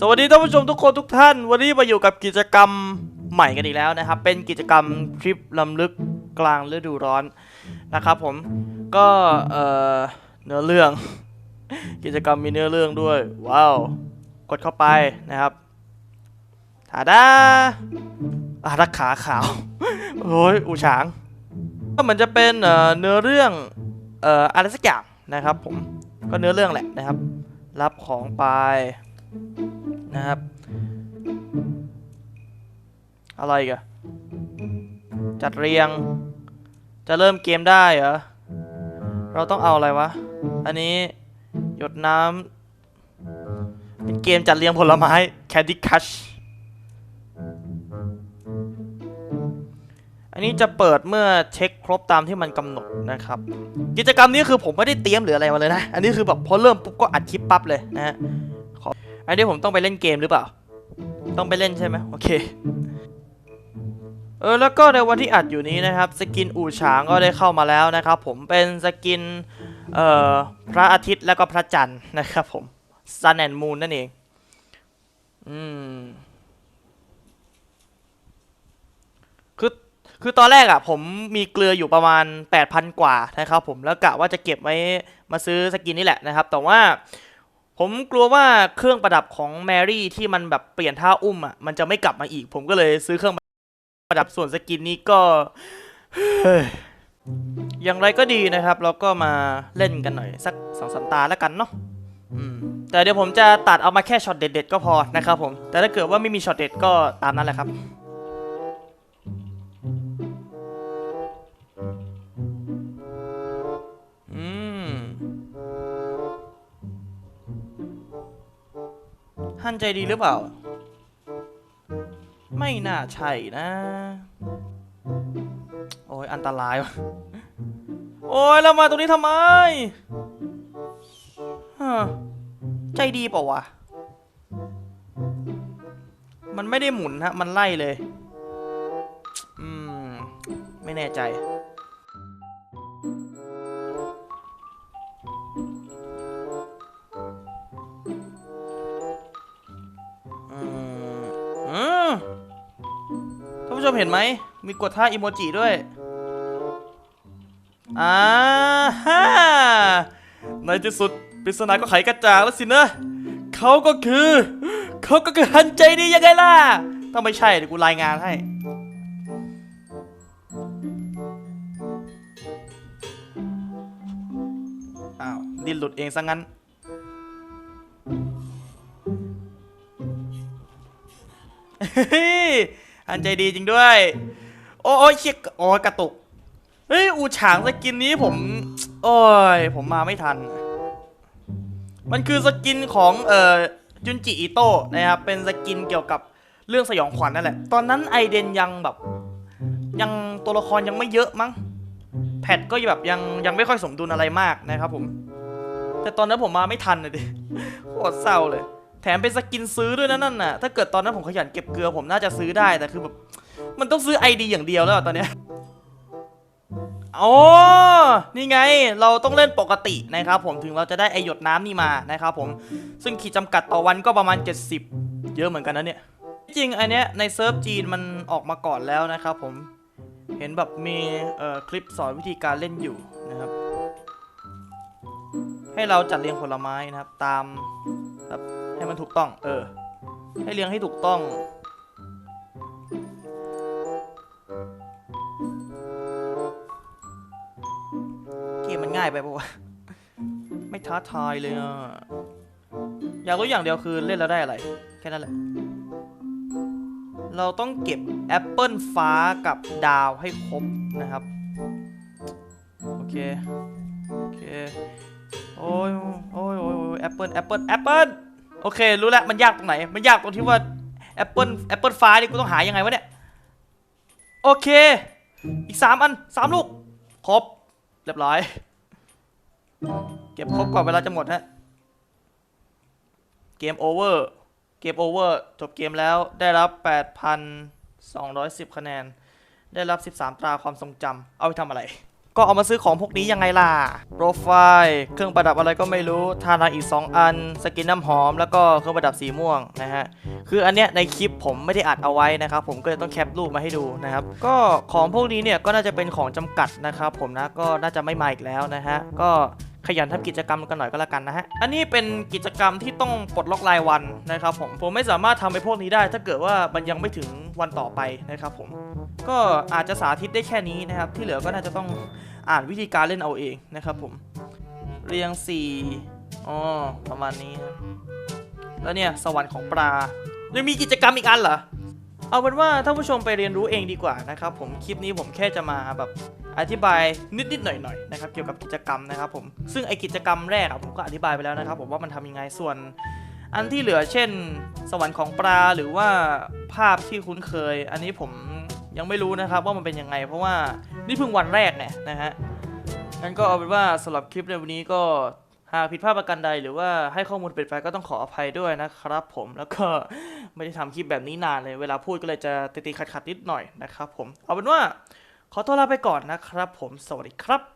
สวัสดีท่านผู้ชมทุกคนทุกท่าน วันนี้มาอยู่กับกิจกรรมใหม่กันอีกแล้วนะครับ เป็นกิจกรรมทริปลำลึกกลางฤดูร้อนนะครับผมก็เอ่อเนื้อเรื่อง กิจกรรมมีเนื้อเรื่องด้วย ว้าว กดเข้าไปนะครับถาดาอารักขาขาวโอ้ยอูฉางก็เหมือนจะเป็นเอ่อเนื้อเรื่องเอ่ออะไรสักอย่างนะครับผมก็เนื้อเรื่องแหละนะครับ รับของไป นะครับ อะไรกันจัดเรียง จะเริ่มเกมได้เหรอ เราต้องเอาอะไรวะ อันนี้หยดน้ำเป็นเกมจัดเรียงผลไม้ Candy Crush อันนี้จะเปิดเมื่อเช็คครบตามที่มันกำหนดนะครับ กิจกรรมนี้คือผมไม่ได้เตรียมหรืออะไรมาเลยนะ อันนี้คือแบบพอเริ่มปุ๊บก็อัดคลิปปั๊บเลยนะฮะ ออันนี้ผมต้องไปเล่นเกมหรือเปล่า ต้องไปเล่นใช่ไหมโอเค เออแล้วก็ในวันที่อัดอยู่นี้นะครับ สกินอู่ฉางก็ได้เข้ามาแล้วนะครับ ผมเป็นสกินเอ่อพระอาทิตย์แล้วก็พระจันทร์นะครับผม Sun and Moon นั่นเอง อืมคือคือตอนแรกอะผมมีเกลืออยู่ประมาณ 8,000 กว่านะครับผมแล้วกะว่าจะเก็บไว้มาซื้อสกินนี่แหละนะครับ แต่ว่า ผมกลัวว่าเครื่องประดับของแมรี่ที่มันแบบเปลี่ยนท่าอุ้มอะมันจะไม่กลับมาอีก ผมก็เลยซื้อเครื่องประดับส่วนสกินนี้ก็เฮ้ยอย่างไรก็ดีนะครับ เราก็มาเล่นกันหน่อย สักสองสามตาแล้วกันเนาะแต่เดี๋ยวผมจะตัดเอามาแค่ช็อตเด็ดๆก็พอนะครับผม แต่ถ้าเกิดว่าไม่มีช็อตเด็ดก็ตามนั้นแหละครับ ฮันใจดีหรือเปล่า ไม่น่าใช่นะ โอ้ยอันตรายวะโอ้ยแล้วมาตรงนี้ทำไมฮะใจดีเปล่าวะ มันไม่ได้หมุนฮะ มันไล่เลย อืม ไม่แน่ใจ ผู้ชมเห็นไหม มีกดท่าอิโมจิด้วย อ่าฮ่าในที่สุดปริศนาก็ไขกระจ่างแล้วสินะเขาก็คือ เขาก็คือฮันใจดียังไงล่ะถ้าไม่ใช่เดี๋ยวกูรายงานให้ อ้าว ดินหลุดเองซะงั้นเฮ้ อันใจดีจริงด้วย โอ้ยเชียโอ้ยกระตุก เฮ้ย อูฉางสกินนี้ผม โอ้ย ผมมาไม่ทัน มันคือสกินของเอ่อจุนจิอิโต้นะครับ เป็นสกินเกี่ยวกับเรื่องสยองขวัญนั่นแหละ ตอนนั้นไอเดนยังแบบ ยังตัวละครยังไม่เยอะมั้ง แพทก็แบบยังยังไม่ค่อยสมดุลอะไรมากนะครับผม แต่ตอนนั้นผมมาไม่ทันเลยดิโคตรเศร้าเลย ถมเป็นสกินซื้อด้วยนะนั่นน่ะ ถ้าเกิดตอนนั้นผมขยันเก็บเกลือผมน่าจะซื้อได้ แต่คือแบบ มันต้องซื้อไอดีอย่างเดียวแล้วตอนเนี้ยโอ๋อนี่ไง เราต้องเล่นปกตินะครับผม ถึงเราจะได้ไอหยดน้ำนี่มานะครับผม ซึ่งขีดจำกัดต่อวันก็ประมาณ 70 เยอะเหมือนกันนะเนี่ย จริงอันเนี้ยในเซิร์ฟจีนมันออกมาก่อนแล้วนะครับผม เห็นแบบมีเอ่อคลิปสอนวิธีการเล่นอยู่นะครับ ให้เราจัดเรียงผลไม้นะครับตามแบบ ให้มันถูกต้อง เออ ให้เรียงให้ถูกต้อง เกมมันง่ายไปปะวะ ไม่ท้าทายเลยอะ อยากรู้อย่างเดียวคือเล่นแล้วได้อะไร แค่นั้นแหละ เราต้องเก็บแอปเปิลฟ้ากับดาวให้ครบนะครับ โอเค โอเคโอ้ยโอ้ยโอ้ยแอปเปิลแอปเปิลแอปเปิล โอเค รู้แล้วมันยากตรงไหน มันยากตรงที่ว่าแอปเปิลแอปเปิลฟ้านี่กูต้องหายังไงวะเนี่ย โอเค อีกสามอันสามลูก ครบ เรียบร้อย เก็บครบก่อนเวลาจะหมดฮะ เกมโอเวอร์ เกมโอเวอร์ จบเกมแล้ว ได้รับ 8,210 คะแนน ได้รับ 13 ตราความทรงจำ เอาไปทำอะไร ก็เอามาซื้อของพวกนี้ยังไงล่ะ โปรไฟล์ เครื่องประดับอะไรก็ไม่รู้ ทานาอีก 2 อัน สกินน้ำหอม แล้วก็เครื่องประดับสีม่วงนะฮะ คืออันเนี้ยในคลิปผมไม่ได้อัดเอาไว้นะครับ ผมก็เลยต้องแคปรูปมาให้ดูนะครับ ก็ของพวกนี้เนี่ยก็น่าจะเป็นของจำกัดนะครับผมนะ ก็น่าจะไม่มาอีกแล้วนะฮะ ก็ ขยันทำกิจกรรมกันหน่อยก็แล้วกันนะฮะ อันนี้เป็นกิจกรรมที่ต้องปลดล็อกรายวันนะครับผม ผมไม่สามารถทำไปพวกนี้ได้ ถ้าเกิดว่ามันยังไม่ถึงวันต่อไปนะครับผม ก็อาจจะสาธิตได้แค่นี้นะครับ ที่เหลือก็น่าจะต้องอ่านวิธีการเล่นเอาเองนะครับผม เรียงสี่อ๋อประมาณนี้ครับแล้วเนี่ยสวรรค์ของปลา ยังมีกิจกรรมอีกอันเหรอ เอาเป็นว่าท่านผู้ชมไปเรียนรู้เองดีกว่านะครับผมคลิปนี้ผมแค่จะมาแบบอธิบายนิดๆหน่อยๆนะครับเกี่ยวกับกิจกรรมนะครับผมซึ่งไอกิจกรรมแรกอะผมก็อธิบายไปแล้วนะครับ ผมว่ามันทำยังไงส่วน อันที่เหลือเช่น สวรรค์ของปลาหรือว่าภาพที่คุ้นเคย อันนี้ผมยังไม่รู้นะครับว่ามันเป็นยังไง เพราะว่านี่เพิ่งวันแรกเนี่ยนะฮะงั้นก็เอาเป็นว่าสำหรับคลิปในวันนี้ก็ หากผิดพลาดประการใดหรือว่าให้ข้อมูลเป็นไปก็ต้องขออภัยด้วยนะครับ ผมแล้วก็ไม่ได้ทำคลิปแบบนี้นานเลย เวลาพูดก็เลยจะติดๆขัดๆนิดหน่อยนะครับ ผมเอาเป็นว่าขอตัวลาไปก่อนนะครับ ผมสวัสดีครับ